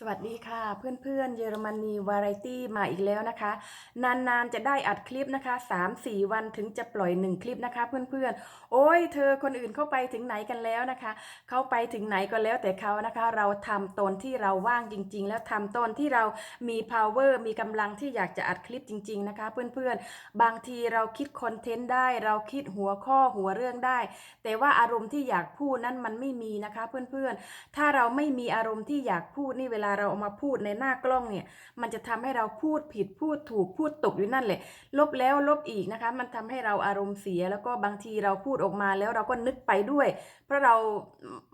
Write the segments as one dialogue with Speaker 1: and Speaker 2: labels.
Speaker 1: สวัสดีค่ะ เพื่อนๆเยอรมนีวาไรตี้มาอีกแล้วนะคะ นานๆจะได้อัดคลิปนะคะ 3-4 วันถึงจะปล่อย 1 คลิปนะคะ เพื่อนๆ โอ้ยเธอคนอื่นเข้าไปถึงไหนกันแล้วนะคะเขาไปถึงไหนก็แล้วแต่เขานะคะ เราทำตนที่เราว่างจริง ๆ แล้วทำตนที่เรามี power มีกำลังที่อยากจะอัดคลิปจริง ๆนะคะ เพื่อนๆ บางทีเราคิดคอนเทนต์ได้ เราคิดหัวข้อหัวเรื่องได้ แต่ว่าอารมณ์ที่อยากพูดนั้นมันไม่มีนะคะ เพื่อนๆ ถ้าเราไม่มีอารมณ์ที่อยากพูดนี่เวลาเราเอามาพูดในหน้ากล้องเนี่ย มันจะทำให้เราพูดผิดพูดถูกพูดตกอยู่นั่นแหละ ลบแล้วลบอีกนะคะ มันทำให้เราอารมณ์เสียแล้วก็บางทีเราพูดออกมาแล้วเราก็นึกไปด้วย เพราะเรา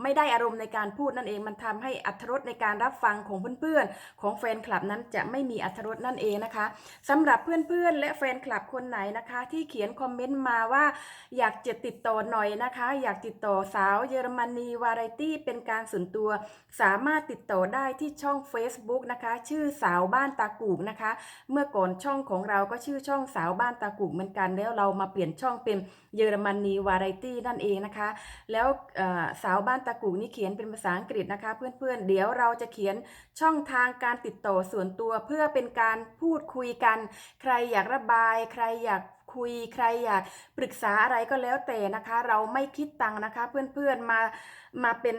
Speaker 1: ไม่ได้อารมณ์ในการพูดนั่นเองมันทำให้อัธรสในการรับฟังของเพื่อนๆ ของแฟนคลับนั้นจะไม่มีอัธรสนั่นเองนะคะสำหรับเพื่อนๆ และแฟนคลับคนไหนนะคะ ที่เขียนคอมเมนต์มาว่าอยากจะติดต่อหน่อยนะคะ อยากติดต่อสาวเยอรมนีวาไรตี้เป็นการส่วนตัว สามารถติดต่อได้ที่ช่อง Facebook นะคะ ชื่อสาวบ้านตากูกนะคะ เมื่อก่อนช่องของเราก็ชื่อช่องสาวบ้านตากูกเหมือนกัน แล้วเรามาเปลี่ยนช่องเป็นเยอรมนีวาไรตี้นั่นเองนะคะ แล้วสาวบ้านตากูกนี่เขียนเป็นภาษาอังกฤษนะคะ เพื่อนๆ เดี๋ยวเราจะเขียนช่องทางการติดต่อส่วนตัวเพื่อเป็นการพูดคุยกัน ใครอยากระบาย ใครอยากคุยใครอยากปรึกษาอะไรก็แล้วแต่นะคะ เราไม่คิดตังค์นะคะ เพื่อนๆมามาเป็น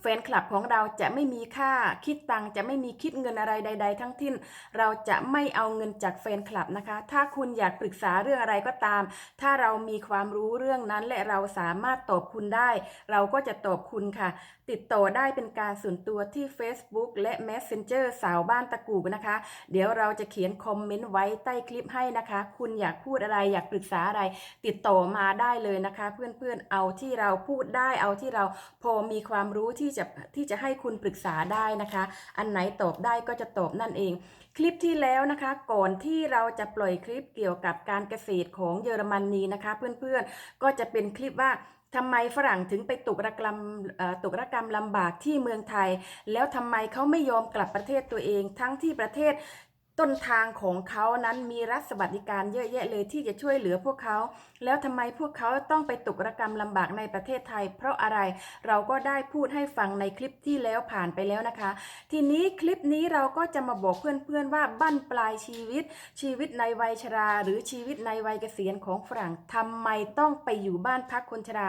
Speaker 1: แฟนคลับของเราจะไม่มีค่าคิดตังค์จะไม่มีคิดเงินอะไรใด ๆ ทั้งทิ้น เราจะไม่เอาเงินจากแฟนคลับนะคะ ถ้าคุณอยากปรึกษาเรื่องอะไรก็ตาม ถ้าเรามีความรู้เรื่องนั้นและเราสามารถตอบคุณได้ เราก็จะตอบคุณค่ะ ติดต่อได้เป็นการส่วนตัวที่ Facebook และ Messenger สาวบ้านตะกูนะคะ เดี๋ยวเราจะเขียนคอมเมนต์ไว้ใต้คลิปให้นะคะ คุณอยากพูดอะไรอยากปรึกษาอะไร ติดต่อมาได้เลยนะคะ เพื่อนๆเอาที่เราพูดได้เอาที่เราพอมีความรู้ที่ที่จะที่จะให้คุณปรึกษาได้นะคะ อันไหนตอบได้ก็จะตอบนั่นเอง คลิปที่แล้วนะคะ ก่อนที่เราจะปล่อยคลิปเกี่ยวกับการเกษตรของเยอรมนีนะคะ เพื่อนๆก็จะเป็นคลิปว่าทำไมฝรั่งถึงไปตกระกรรมตกระกรรมลำบากที่เมืองไทย แล้วทำไมเขาไม่ยอมกลับประเทศตัวเอง ทั้งที่ประเทศ ต้นทางของเขานั้นมีรัฐสวัสดิการเยอะแยะเลยที่จะช่วยเหลือพวกเขา แล้วทำไมพวกเขาต้องไปตกระกรรมลำบากในประเทศไทย เพราะอะไรเราก็ได้พูดให้ฟังในคลิปที่แล้วผ่านไปแล้วนะคะ ทีนี้คลิปนี้เราก็จะมาบอกเพื่อนๆว่าบั้นปลายชีวิต ชีวิตในวัยชรา หรือชีวิตในวัยเกษียณของฝรั่งทำไมต้องไปอยู่บ้านพักคนชรา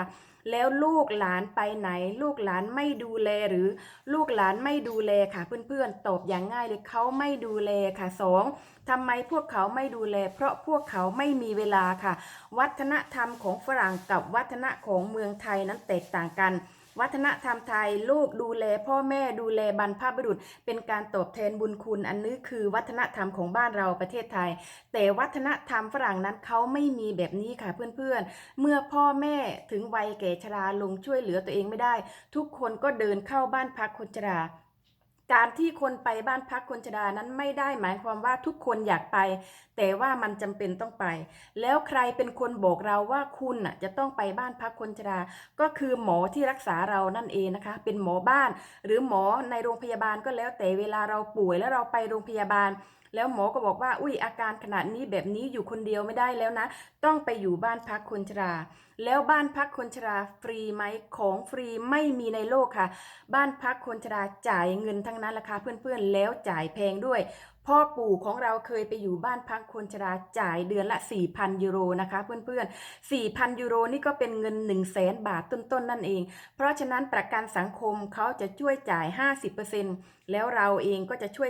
Speaker 1: แล้วลูกหลานไปไหน ลูกหลานไม่ดูแลหรือลูกหลานไม่ดูแลค่ะ เพื่อนๆ ตอบอย่างง่ายเลยเขาไม่ดูแลค่ะสองทำไมพวกเขาไม่ดูแล เพราะพวกเขาไม่มีเวลาค่ะ วัฒนธรรมของฝรั่งกับวัฒนธรรมของเมืองไทยนั้นแตกต่างกัน วัฒนธรรมไทยลูกดูแลพ่อแม่ดูแลบรรพบุรุษ เป็นการตอบแทนบุญคุณ อันนี้คือวัฒนธรรมของบ้านเราประเทศไทย แต่วัฒนธรรมฝรั่งนั้นเขาไม่มีแบบนี้ค่ะเพื่อนๆ เมื่อพ่อแม่ถึงวัยแก่ชราลงช่วยเหลือตัวเองไม่ได้ ทุกคนก็เดินเข้าบ้านพักคนชรา การที่คนไปบ้านพักคนชรานั้นไม่ได้หมายความว่าทุกคนอยากไป แต่ว่ามันจำเป็นต้องไป แล้วใครเป็นคนบอกเราว่าคุณน่ะจะต้องไปบ้านพักคนชรา ก็คือหมอที่รักษาเรานั่นเองนะคะ เป็นหมอบ้าน หรือหมอในโรงพยาบาลก็แล้ว แต่เวลาเราป่วยแล้วเราไปโรงพยาบาล แล้วหมอก็บอกว่า อุ้ยอาการขนาดนี้แบบนี้อยู่คนเดียวไม่ได้แล้วนะ ต้องไปอยู่บ้านพักคนชรา แล้วบ้านพักคนชราฟรีไหมของฟรีไม่มีในโลกค่ะ บ้านพักคนชราจ่ายเงินทั้งนั้นราคาเพื่อนๆ แล้วจ่ายแพงด้วย พ่อปู่ของเราเคยไปอยู่บ้านพักคนชราจ่ายเดือนละ 4,000 ยูโรนะคะเพื่อนๆ 4,000 ยูโรนี่ก็เป็นเงิน 1 0 0 0 0แสนบาทต้นๆ นั่นเอง เพราะฉะนั้นประกันสังคมเขาจะช่วยจ่าย 50%แล้วเราเองก็จะช่วย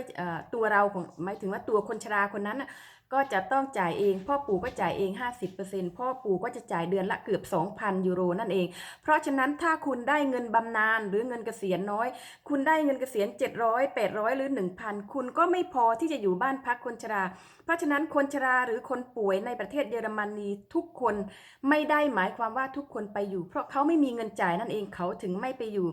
Speaker 1: ตัวเราของหมายถึงว่าตัวคนชราคนนั้นนะ ก็จะต้องจ่ายเอง พ่อปู่ก็จ่ายเอง 50%พ่อปู่ก็จะจ่ายเดือนละเกือบ 2,000 ยูโรนั่นเอง เพราะฉะนั้นถ้าคุณได้เงินบำนาญหรือเงินเกษียณน้อย คุณได้เงินเกษียณ 700 800 หรือ 1,000 คุณก็ไม่พอที่จะอยู่บ้านพักคนชรา เพราะฉะนั้นคนชราหรือคนป่วยในประเทศเยอรมนีทุกคนไม่ได้หมายความว่าทุกคนไปอยู่ เพราะเขาไม่มีเงินจ่ายนั่นเองเขาถึงไม่ไปอยู่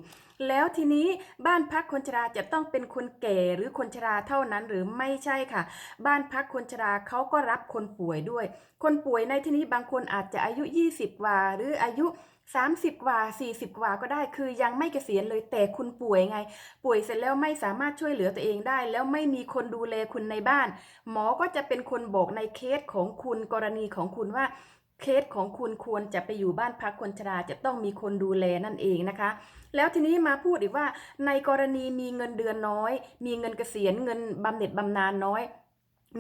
Speaker 1: แล้วทีนี้บ้านพักคนชราจะต้องเป็นคนแก่หรือคนชราเท่านั้นหรือไม่ใช่ค่ะ บ้านพักคนชราเขาก็รับคนป่วยด้วย คนป่วยในที่นี้บางคนอาจจะอายุ 20กว่าหรืออายุ30กว่า 40 กว่าก็ได้ คือยังไม่เกษียณเลยแต่คุณป่วยไง ป่วยเสร็จแล้วไม่สามารถช่วยเหลือตัวเองได้ แล้วไม่มีคนดูแลคุณในบ้าน หมอก็จะเป็นคนบอกในเคสของคุณกรณีของคุณว่า เคสของคุณควรจะไปอยู่บ้านพักคนชราจะต้องมีคนดูแลนั่นเองนะคะ แล้วทีนี้มาพูดอีกว่าในกรณีมีเงินเดือนน้อย มีเงินเกษียณเงินบำเหน็จบำนาญน้อย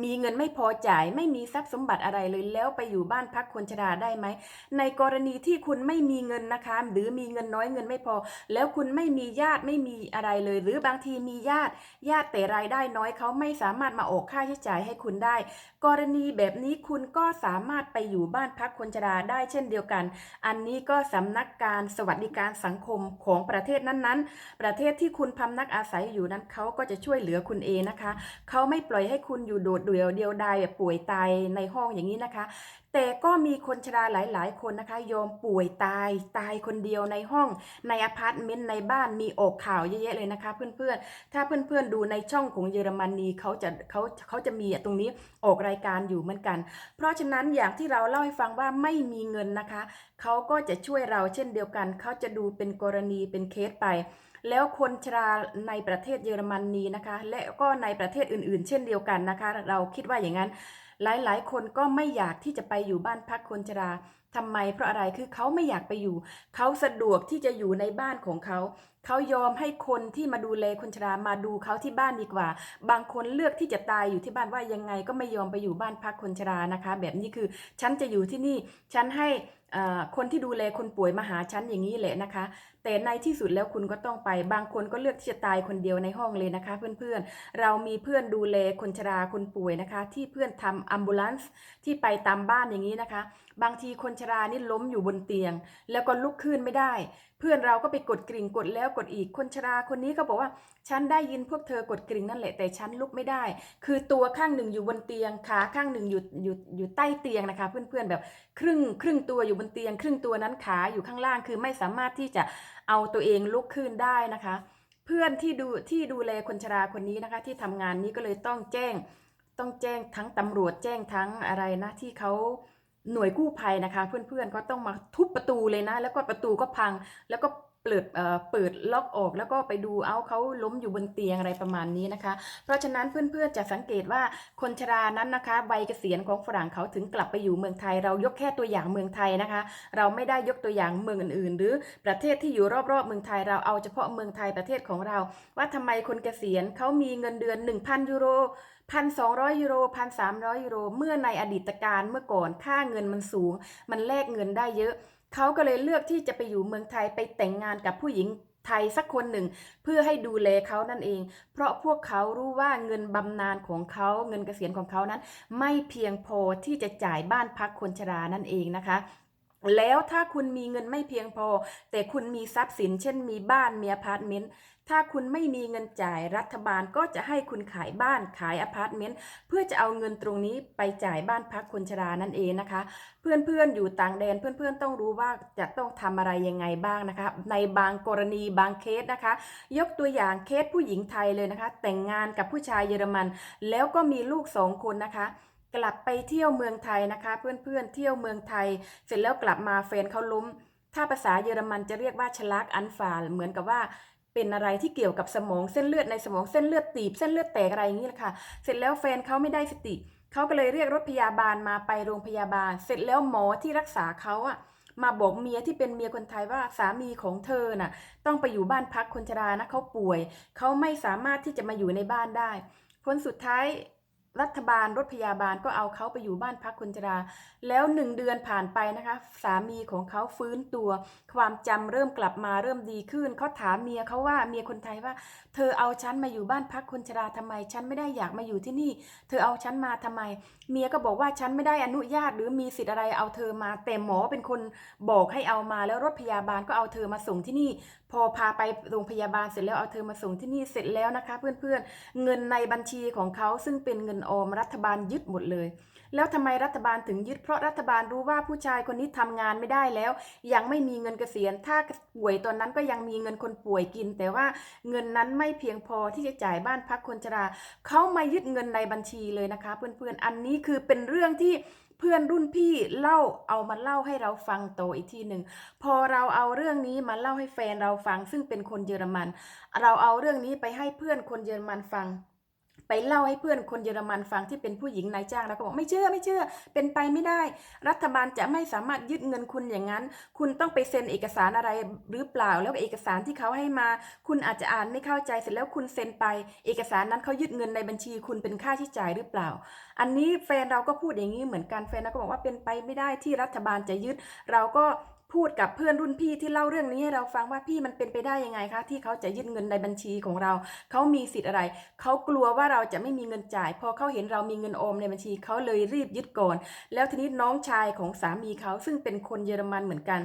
Speaker 1: มีเงินไม่พอจ่ายไม่มีทรัพย์สมบัติอะไรเลยแล้วไปอยู่บ้านพักคนชราได้ไหม ในกรณีที่คุณไม่มีเงินนะคะ หรือมีเงินน้อยเงินไม่พอ แล้วคุณไม่มีญาติไม่มีอะไรเลย หรือบางทีมีญาติญาติแต่รายได้น้อยเขาไม่สามารถมาออกค่าใช้จ่ายให้คุณได้ กรณีแบบนี้คุณก็สามารถไปอยู่บ้านพักคนชราได้เช่นเดียวกัน อันนี้ก็สำนักการสวัสดิการสังคมของประเทศนั้นๆ ประเทศที่คุณพำนักอาศัยอยู่นั้นเขาก็จะช่วยเหลือคุณเองนะคะเขาไม่ปล่อยให้คุณอยู่โดดเดียวเดียวดายแบบป่วยตายในห้องอย่างนี้นะคะ แต่ก็มีคนชราหลาย ๆ คนนะคะยอมป่วยตายตายคนเดียวในห้อง ในอพาร์ตเมนต์ในบ้านมีออกข่าวเยอะๆเลยนะคะ เพื่อนๆ ถ้าเพื่อนๆดูในช่องของเยอรมนีเขาจะเขาเขาจะมีตรงนี้ออกรายการอยู่เหมือนกัน เพราะฉะนั้นอย่างที่เราเล่าให้ฟังว่าไม่มีเงินนะคะ เขาก็จะช่วยเราเช่นเดียวกัน เขาจะดูเป็นกรณีเป็นเคสไป แล้วคนชราในประเทศเยอรมนนีนะคะ และก็ในประเทศอื่นๆ เช่นเดียวกันนะคะ เราคิดว่าอย่างนั้น หลายๆ คนก็ไม่อยากที่จะไปอยู่บ้านพักคนชราทำไมเพราะอะไรคือเขาไม่อยากไปอยู่ เขาสะดวกที่จะอยู่ในบ้านของเขา เขายอมให้คนที่มาดูแลคนชรามาดูเขาที่บ้านดีกว่า บางคนเลือกที่จะตายอยู่ที่บ้านว่ายังไงก็ไม่ยอมไปอยู่บ้านพักคนชรานะคะ แบบนี้คือฉันจะอยู่ที่นี่ฉันให้คนที่ดูแลคนป่วยมาหาฉันอย่างนี้แหละนะคะ แต่ในที่สุดแล้วคุณก็ต้องไป บางคนก็เลือกที่จะตายคนเดียวในห้องเลยนะคะ เพื่อนๆ เรามีเพื่อนดูแลคนชราคนป่วยนะคะ ที่เพื่อนทำอัมบูลันส์ที่ไปตามบ้านอย่างนี้นะคะ บางทีคนชรานี่ล้มอยู่บนเตียง แล้วก็ลุกขึ้นไม่ได้ เพื่อนเราก็ไปกดกริ่งกดแล้วกดอีกคนชราคนนี้ก็บอกว่าฉันได้ยินพวกเธอกดกริ่งนั่นแหละแต่ฉันลุกไม่ได้ คือตัวข้างหนึ่งอยู่บนเตียงขาข้างหนึ่งอยู่อยู่อยู่ใต้เตียงนะคะ เพื่อนๆแบบครึ่งครึ่งตัวอยู่บนเตียง ครึ่งตัวนั้นขาอยู่ข้างล่างคือไม่สามารถที่จะ เอาตัวเองลุกขึ้นได้นะคะ เพื่อนที่ดูที่ดูแลคนชราคนนี้นะคะ ที่ทำงานนี้ก็เลยต้องแจ้ง ต้องแจ้งทั้งตำรวจแจ้งทั้งอะไรนะที่เขาหน่วยกู้ภัยนะคะ เพื่อนๆก็ต้องมาทุบประตูเลยนะ แล้วก็ประตูก็พังแล้วก็ เปิดเอ่อเปิดล็อกออกแล้วก็ไปดูเอาเขาล้มอยู่บนเตียงอะไรประมาณนี้นะคะ เพราะฉะนั้นเพื่อนๆจะสังเกตว่าคนชรานั้นนะคะใบเกษียณของฝรั่งเขาถึงกลับไปอยู่เมืองไทย เรายกแค่ตัวอย่างเมืองไทยนะคะ เราไม่ได้ยกตัวอย่างเมืองอื่นๆ หรือประเทศที่อยู่รอบๆเมืองไทยเราเอาเฉพาะเมืองไทยประเทศของเรา ว่าทำไมคนเกษียณเขามีเงินเดือน 1,000 ยูโรพันสองร้อยยูโรพันสามร้อยยูโร เมื่อในอดีตการเมื่อก่อนค่าเงินมันสูง มันแลกเงินได้เยอะ เขาก็เลยเลือกที่จะไปอยู่เมืองไทยไปแต่งงานกับผู้หญิงไทยสักคนหนึ่ง เพื่อให้ดูแลเขานั่นเอง เพราะพวกเขารู้ว่าเงินบำนาญของเขาเงินเกษียณของเขานั้น ไม่เพียงพอที่จะจ่ายบ้านพักคนชรานั่นเองนะคะ แล้วถ้าคุณมีเงินไม่เพียงพอ แต่คุณมีทรัพย์สิน เช่นมีบ้านมีอพาร์ตเมนต์ถ้าคุณไม่มีเงินจ่ายรัฐบาลก็จะให้คุณขายบ้านขายอพาร์ตเมนต์เพื่อจะเอาเงินตรงนี้ไปจ่ายบ้านพักคนชรานั่นเองนะคะ เพื่อนๆอยู่ต่างแดนเพื่อนๆต้องรู้ว่าจะต้องทำอะไรยังไงบ้างนะคะ ในบางกรณีบางเคสนะคะ ยกตัวอย่างเคสผู้หญิงไทยเลยนะคะ แต่งงานกับผู้ชายเยอรมัน แล้วก็มีลูกสองคนนะคะ กลับไปเที่ยวเมืองไทยนะคะ เพื่อนๆเที่ยวเมืองไทย เสร็จแล้วกลับมาแฟนเขาล้ม ถ้าภาษาเยอรมันจะเรียกว่าชลักอันฟาลเหมือนกับว่าเป็นอะไรที่เกี่ยวกับสมองเส้นเลือดในสมองเส้นเลือดตีบเส้นเลือดแตกอะไรอย่างนี้แหละค่ะ เสร็จแล้วแฟนเขาไม่ได้สติเขาก็เลยเรียกรถพยาบาลมาไปโรงพยาบาล เสร็จแล้วหมอที่รักษาเขาอะมาบอกเมียที่เป็นเมียคนไทยว่าสามีของเธอน่ะ ต้องไปอยู่บ้านพักคนชรานะเขาป่วยเขาไม่สามารถที่จะมาอยู่ในบ้านได้ผลสุดท้าย รัฐบาลรถพยาบาลก็เอาเขาไปอยู่บ้านพักคนชรา แล้วหนึ่งเดือนผ่านไปนะคะ สามีของเขาฟื้นตัว ความจำเริ่มกลับมาเริ่มดีขึ้นเขาถามเมียเขาว่าเมียคนไทยว่า เธอเอาฉันมาอยู่บ้านพักคนชราทำไม ฉันไม่ได้อยากมาอยู่ที่นี่ เธอเอาฉันมาทำไม เมียก็บอกว่าฉันไม่ได้อนุญาต หรือมีสิทธิ์อะไรเอาเธอมาแต่หมอเป็นคนบอกให้เอามาแล้วรถพยาบาลก็เอาเธอมาส่งที่นี่ พอพาไปโรงพยาบาลเสร็จแล้วเอาเธอมาส่งที่นี่เสร็จแล้วนะคะ เพื่อนๆเงินในบัญชีของเขาซึ่งเป็นเงินออมรัฐบาลยึดหมดเลย แล้วทำไมรัฐบาลถึงยึดเพราะรัฐบาลรู้ว่าผู้ชายคนนี้ทำงานไม่ได้แล้ว ยังไม่มีเงินเกษียณ ถ้าป่วยตอนนั้นก็ยังมีเงินคนป่วยกิน แต่ว่าเงินนั้นไม่เพียงพอที่จะจ่ายบ้านพักคนชราเขามายึดเงินในบัญชีเลยนะคะ เพื่อนๆอันนี้คือเป็นเรื่องที่เพื่อนรุ่นพี่เล่าเอามาเล่าให้เราฟังโตอีกทีหนึ่งพอเราเอาเรื่องนี้มาเล่าให้แฟนเราฟัง ซึ่งเป็นคนเยอรมัน เราเอาเรื่องนี้ไปให้เพื่อนคนเยอรมันฟัง เล่าให้เพื่อนคนเยอรมันฟังที่เป็นผู้หญิงนายจ้างแล้วก็บอกไม่เชื่อไม่เชื่อ เป็นไปไม่ได้ รัฐบาลจะไม่สามารถยึดเงินคุณอย่างนั้น คุณต้องไปเซ็นเอกสารอะไรหรือเปล่าแล้วเอกสารที่เขาให้มา คุณอาจจะอ่านไม่เข้าใจเสร็จแล้วคุณเซ็นไป เอกสารนั้นเขายึดเงินในบัญชี คุณเป็นค่าใช้จ่ายหรือเปล่า อันนี้แฟนเราก็พูดอย่างนี้เหมือนกันแฟนเราก็บอกว่าเป็นไปไม่ได้ที่รัฐบาลจะยึดเราก็ พูดกับเพื่อนรุ่นพี่ที่เล่าเรื่องนี้ให้เราฟังว่าพี่มันเป็นไปได้ยังไงคะที่เขาจะยึดเงินในบัญชีของเรา เขามีสิทธิ์อะไร เขากลัวว่าเราจะไม่มีเงินจ่าย พอเขาเห็นเรามีเงินโอมในบัญชีเขาเลยรีบยึดก่อน แล้วทีนี้น้องชายของสามีเขาซึ่งเป็นคนเยอรมันเหมือนกัน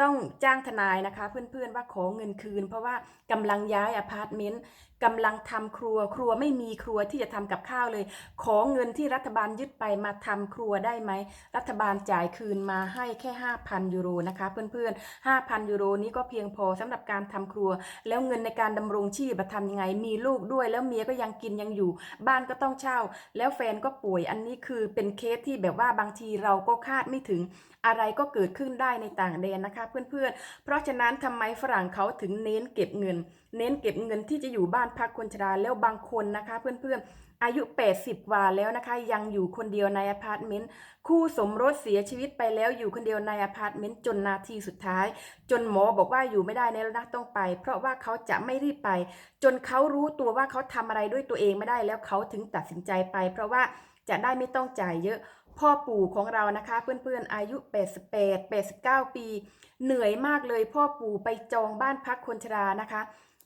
Speaker 1: ต้องจ้างทนายนะคะ เพื่อนๆว่าขอเงินคืน เพราะว่ากำลังย้ายอพาร์ตเมนต์ กำลังทำครัว ครัวไม่มีครัวที่จะทำกับข้าวเลย ขอเงินที่รัฐบาลยึดไปมาทำครัวได้ไหม รัฐบาลจ่ายคืนมาให้แค่ 5,000 ยูโรนะคะเพื่อนๆ 5,000 ยูโรนี้ก็เพียงพอสำหรับการทำครัว แล้วเงินในการดำรงชีพอะทำยังไง มีลูกด้วยแล้วเมียก็ยังกินยังอยู่ บ้านก็ต้องเช่า แล้วแฟนก็ป่วยอันนี้คือเป็นเคสที่แบบว่าบางทีเราก็คาดไม่ถึงอะไรก็เกิดขึ้นได้ในต่างแดนนะคะเพื่อนๆ เพราะฉะนั้นทำไมฝรั่งเขาถึงเน้นเก็บเงิน เน้นเก็บเงินที่จะอยู่บ้านพักคนชราแล้วบางคนนะคะเพื่อนๆ อายุ 80กว่าแล้วนะคะ ยังอยู่คนเดียวในอพาร์ตเมนต์คู่สมรสเสียชีวิตไปแล้วอยู่คนเดียวในอพาร์ตเมนต์จนนาทีสุดท้าย จนหมอบอกว่าอยู่ไม่ได้แล้วนะต้องไป เพราะว่าเขาจะไม่รีบไป จนเขารู้ตัวว่าเขาทำอะไรด้วยตัวเองไม่ได้แล้วเขาถึงตัดสินใจไป เพราะว่าจะได้ไม่ต้องจ่ายเยอะพ่อปู่ของเรานะคะเพื่อนๆอายุ 88 89 ปี เหนื่อยมากเลยพ่อปู่ไปจองบ้านพักคนชรานะคะ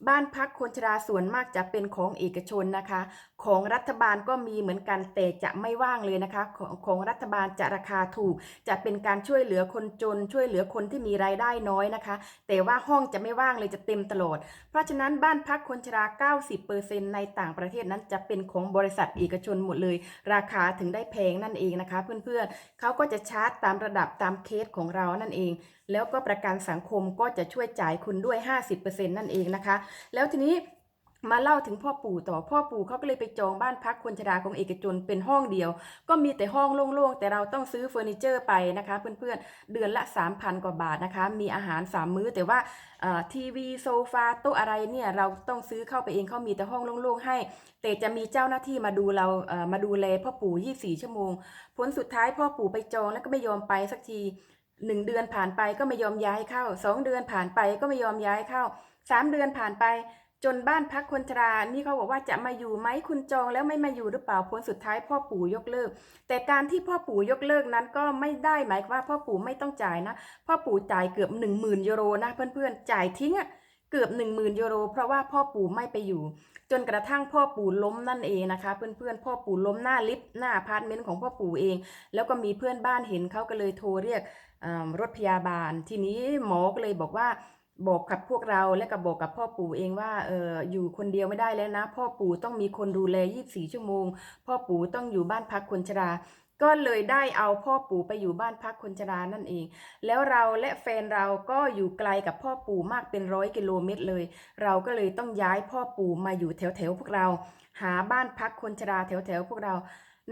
Speaker 1: บ้านพักคนชราส่วนมากจะเป็นของเอกชนนะคะ ของรัฐบาลก็มีเหมือนกันแต่จะไม่ว่างเลยนะคะของของรัฐบาลจะราคาถูก จะเป็นการช่วยเหลือคนจน ช่วยเหลือคนที่มีรายได้น้อยนะคะ แต่ว่าห้องจะไม่ว่างเลยจะเต็มตลอด เพราะฉะนั้นบ้านพักคนชรา 90%ในต่างประเทศนั้นจะเป็นของบริษัทเอกชนหมดเลย ราคาถึงได้แพงนั่นเองนะคะ เพื่อนๆเขาก็จะชาร์จตามระดับตามเคสของเรานั่นเอง แล้วก็ประกันสังคมก็จะช่วยจ่ายคุณด้วย 50%นั่นเองนะคะ แล้วทีนี้มาเล่าถึงพ่อปู่ต่อพ่อปู่เขาก็เลยไปจองบ้านพักคนชราของเอกชนเป็นห้องเดียว ก็มีแต่ห้องโล่งๆ แต่เราต้องซื้อเฟอร์นิเจอร์ไปนะคะ เพื่อนๆ เดือนละ 3,000 กว่าบาทนะคะ มีอาหาร 3 มื้อแต่ว่าทีวีโซฟาโต๊ะอะไรเนี่ยเราต้องซื้อเข้าไปเองเขามีแต่ห้องโล่งๆให้ แต่จะมีเจ้าหน้าที่มาดูเรามาดูแลพ่อปู่ 24 ชั่วโมง ผลสุดท้ายพ่อปู่ไปจองแล้วก็ไม่ยอมไปสักที หนึ่งเดือนผ่านไปก็ไม่ยอมย้ายเข้าสองเดือนผ่านไปก็ไม่ยอมย้ายเข้าสามเดือนผ่านไป จนบ้านพักคนชรานี่เขาบอกว่าจะมาอยู่ไหมคุณจองแล้วไม่มาอยู่หรือเปล่าผลสุดท้ายพ่อปู่ยกเลิก แต่การที่พ่อปู่ยกเลิกนั้นก็ไม่ได้หมายว่าพ่อปู่ไม่ต้องจ่ายนะ พ่อปู่จ่ายเกือบหนึ่งหมื่นยูโรนะเพื่อนๆจ่ายทิ้งอะ เกือบหนึ่งหมื่นยูโร เพราะว่าพ่อปู่ไม่ไปอยู่ จนกระทั่งพ่อปู่ล้มนั่นเองนะคะ เพื่อนๆ พ่อปู่ล้มหน้าลิฟต์หน้าอพาร์ตเมนต์ของพ่อปู่เอง แล้วก็มีเพื่อนบ้านเห็นเขาก็เลยโทรเรียกรถพยาบาล ทีนี้หมอก็เลยบอกว่าบอกกับพวกเราและก็บอกกับพ่อปู่เองว่าเอออยู่คนเดียวไม่ได้แล้วนะ พ่อปู่ต้องมีคนดูแล 24 ชั่วโมง พ่อปู่ต้องอยู่บ้านพักคนชรา ก็เลยได้เอาพ่อปู่ไปอยู่บ้านพักคนชรานั่นเอง แล้วเราและแฟนเราก็อยู่ไกลกับพ่อปู่มากเป็นร้อยกิโลเมตรเลย เราก็เลยต้องย้ายพ่อปู่มาอยู่แถวแถวๆพวกเรา หาบ้านพักคนชราแถวแถวๆพวกเรา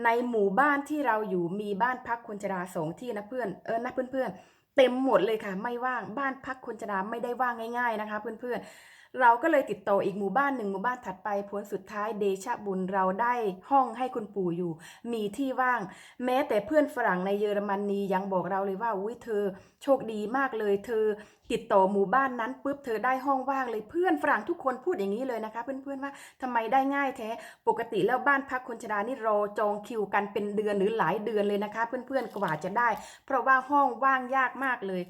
Speaker 1: ในหมู่บ้านที่เราอยู่มีบ้านพักคนชราสองที่นะเพื่อนเออนะเพื่อนๆเต็มหมดเลยค่ะ ไม่ว่างบ้านพักคนชราไม่ได้ว่างง่าย ๆนะคะ เพื่อนๆ เราก็เลยติดต่ออีกหมู่บ้านหนึ่งหมู่บ้านถัดไปผลสุดท้ายเดชะบุญเราได้ห้องให้คุณปู่อยู่ มีที่ว่าง แม้แต่เพื่อนฝรั่งในเยอรมนียังบอกเราเลยว่าอุ้ยเธอ โชคดีมากเลย เธอ ติดต่อหมู่บ้านนั้นปุ๊บเธอได้ห้องว่างเลยเพื่อนฝรั่งทุกคนพูดอย่างนี้เลยนะคะ เพื่อนๆว่าทำไมได้ง่ายแท้ปกติแล้วบ้านพักคนชรานี่รอจองคิวกันเป็นเดือนหรือหลายเดือนเลยนะคะ เพื่อนๆกว่าจะได้ เพราะว่าห้องว่างยากมากเลย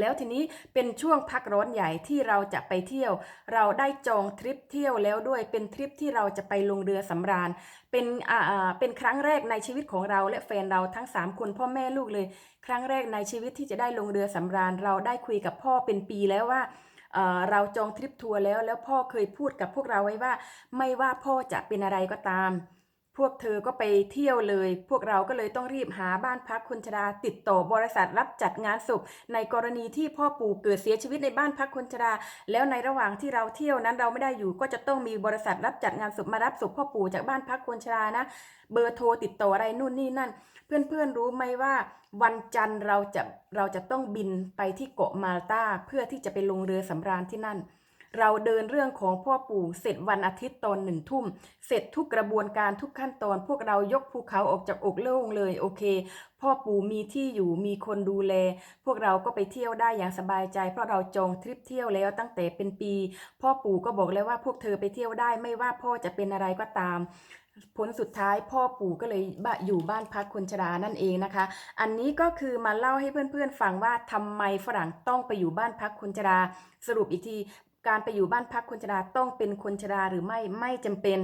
Speaker 1: แล้วทีนี้เป็นช่วงพักร้อนใหญ่ที่เราจะไปเที่ยว เราได้จองทริปเที่ยวแล้วด้วยเป็นทริปที่เราจะไปลงเรือสำราญ เป็นอ่าเป็นครั้งแรกในชีวิตของเราและแฟนเราทั้ง 3 คนพ่อแม่ลูกเลย ครั้งแรกในชีวิตที่จะได้ลงเรือสำราญ เราได้คุยกับพ่อเป็นปีแล้วว่าอ่อเราจองทริปทัวร์แล้วแล้วพ่อเคยพูดกับพวกเราไว้ว่า ไม่ว่าพ่อจะเป็นอะไรก็ตาม พวกเธอก็ไปเที่ยวเลย พวกเราก็เลยต้องรีบหาบ้านพักคนชราติดต่อบริษัทรับจัดงานศพในกรณีที่พ่อปู่เกิดเสียชีวิตในบ้านพักคนชราแล้วในระหว่างที่เราเที่ยวนั้นเราไม่ได้อยู่ ก็จะต้องมีบริษัทรับจัดงานศพมารับศพพ่อปู่จากบ้านพักคนชรานะ เบอร์โทรติดต่ออะไรนู่นนี่นั่น เพื่อนๆรู้ไหมว่า วันจันทร์เราจะเราจะต้องบินไปที่เกาะมาลตาเพื่อที่จะไปลงเรือสำราญที่นั่น เราเดินเรื่องของพ่อปู่เสร็จวันอาทิตย์ตอนหนึ่งทุ่ม เสร็จทุกกระบวนการทุกขั้นตอน พวกเรายกภูเขาออกจากอกโล่งเลยโอเค พ่อปู่มีที่อยู่มีคนดูแล พวกเราก็ไปเที่ยวได้อย่างสบายใจ เพราะเราจองทริปเที่ยวแล้วตั้งแต่เป็นปี พ่อปู่ก็บอกแล้วว่าพวกเธอไปเที่ยวได้ไม่ว่าพ่อจะเป็นอะไรก็ตามผลสุดท้ายพ่อปู่ก็เลยอยู่บ้านพักคนชรานั่นเองนะคะ อันนี้ก็คือมาเล่าให้เพื่อนๆฟังว่าทำไมฝรั่งต้องไปอยู่บ้านพักคนชรา สรุปอีกที การไปอยู่บ้านพักคนชราต้องเป็นคนชราหรือไม่ไม่จำเป็น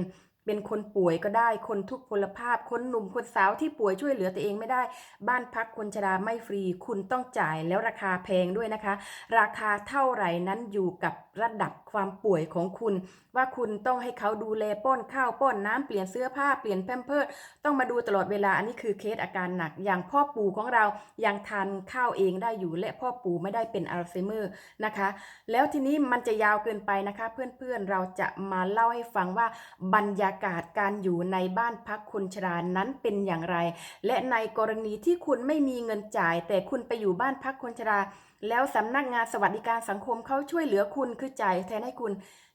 Speaker 1: เป็นคนป่วยก็ได้ คนทุกพลภาพ คนหนุ่ม คนสาวที่ป่วยช่วยเหลือตัวเองไม่ได้ บ้านพักคนชราไม่ฟรี คุณต้องจ่ายแล้วราคาแพงด้วยนะคะ ราคาเท่าไหร่นั้นอยู่กับระดับความป่วยของคุณ ว่าคุณต้องให้เขาดูแลป้อนข้าวป้อนน้ำเปลี่ยนเสื้อผ้าเปลี่ยนแพมเพิร์ต้องมาดูตลอดเวลาอันนี้คือเคสอาการหนัก อย่างพ่อปู่ของเรายังทานข้าวเองได้อยู่และพ่อปู่ไม่ได้เป็นอัลไซเมอร์นะคะ แล้วทีนี้มันจะยาวเกินไปนะคะ เพื่อนๆเราจะมาเล่าให้ฟังว่าบรรยากาศการอยู่ในบ้านพักคนชรานั้นเป็นอย่างไร และในกรณีที่คุณไม่มีเงินจ่าย แต่คุณไปอยู่บ้านพักคนชรา แล้วสำนักงานสวัสดิการสังคมเขาช่วยเหลือคุณคือจ่ายแทนให้คุณ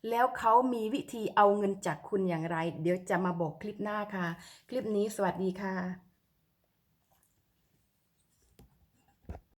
Speaker 1: แล้วเขามีวิธีเอาเงินจากคุณอย่างไร เดี๋ยวจะมาบอกคลิปหน้าค่ะ คลิปนี้สวัสดีค่ะ